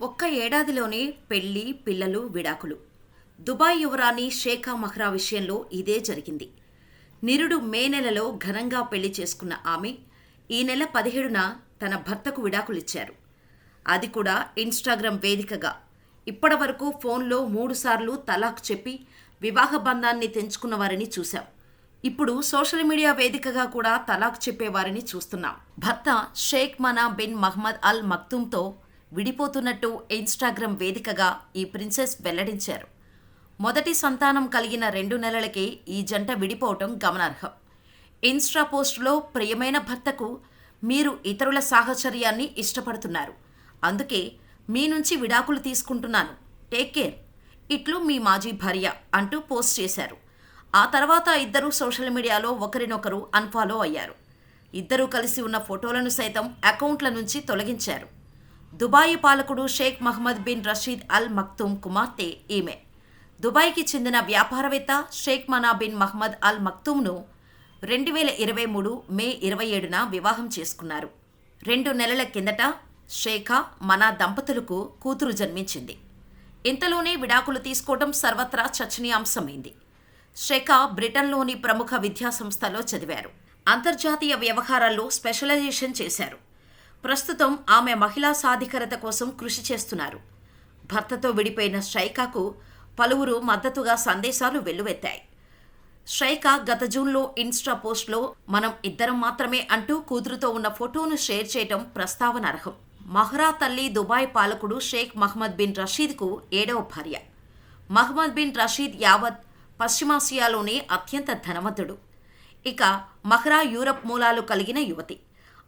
ఒక్క ఏడాదిలోనే పెళ్ళి పిల్లలు విడాకులు. దుబాయ్ యువరాణి షేఖా మహ్రా విషయంలో ఇదే జరిగింది. నిరుడు మే నెలలో ఘనంగా పెళ్ళి చేసుకున్న ఆమె ఈ నెల పదిహేడున తన భర్తకు విడాకులిచ్చారు. అది కూడా ఇన్స్టాగ్రామ్ వేదికగా. ఇప్పటివరకు ఫోన్లో మూడుసార్లు తలాక్ చెప్పి వివాహ బంధాన్ని తెంచుకున్న వారిని చూశాం. ఇప్పుడు సోషల్ మీడియా వేదికగా కూడా తలాక్ చెప్పేవారిని చూస్తున్నాం. భర్త Sheikh Mana bin Mohammed Al మక్తూమ్తో విడిపోతున్నట్టు ఇన్స్టాగ్రామ్ వేదికగా ఈ ప్రిన్సెస్ వెల్లడించారు. మొదటి సంతానం కలిగిన రెండు నెలలకే ఈ జంట విడిపోవటం గమనార్హం. ఇన్స్టా పోస్టులో ప్రియమైన భర్తకు మీరు ఇతరుల సాహచర్యాన్ని ఇష్టపడుతున్నారు. అందుకే మీ నుంచి విడాకులు తీసుకుంటున్నాను. Take care. ఇట్లు మీ మాజీ భార్య అంటూ పోస్ట్ చేశారు. ఆ తర్వాత ఇద్దరూ సోషల్ మీడియాలో ఒకరినొకరు అన్ఫాలో అయ్యారు. ఇద్దరూ కలిసి ఉన్న ఫోటోలను సైతం అకౌంట్ల నుంచి తొలగించారు. దుబాయ్ పాలకుడు Sheikh Mohammed bin Rashid Al Maktoum కుమార్తె ఈమె. దుబాయ్కి చెందిన వ్యాపారవేత్త షేక్ మనా బిన్ మహ్మద్ అల్ మక్తూమ్ను రెండు వేల ఇరవై మూడు మే ఇరవై ఏడున వివాహం చేసుకున్నారు. రెండు నెలల కిందట షేఖా మనా దంపతులకు కూతురు జన్మించింది. ఇంతలోనే విడాకులు తీసుకోవడం సర్వత్రా చర్చనీయాంశమైంది. షేఖా బ్రిటన్లోని ప్రముఖ విద్యాసంస్థలో చదివారు. అంతర్జాతీయ వ్యవహారాల్లో స్పెషలైజేషన్ చేశారు. ప్రస్తుతం ఆమె మహిళా సాధికారత కోసం కృషి చేస్తున్నారు. భర్తతో విడిపోయిన షైకాకు పలువురు మద్దతుగా సందేశాలు వెల్లువెత్తాయి. షైకా గత జూన్లో ఇన్స్టా పోస్ట్లో మనం ఇద్దరం మాత్రమే అంటూ కూతురుతో ఉన్న ఫోటోను షేర్ చేయటం ప్రస్తావనార్హం. మహ్రా తల్లి దుబాయ్ పాలకుడు షేక్ మహ్మద్ బిన్ రషీద్కు ఏడవ భార్య. మహ్మద్ బిన్ రషీద్ యావత్ పశ్చిమాసియాలోనే అత్యంత ధనవంతుడు. ఇక మహ్రా యూరప్ మూలాలు కలిగిన యువతి.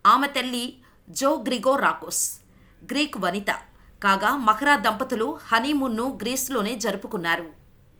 ఆమె తల్లి జో గ్రిగో రాకోస్ గ్రీక్ వనిత. కాగా మహరా దంపతులు హనీమూన్ను గ్రీస్లోనే జరుపుకున్నారు.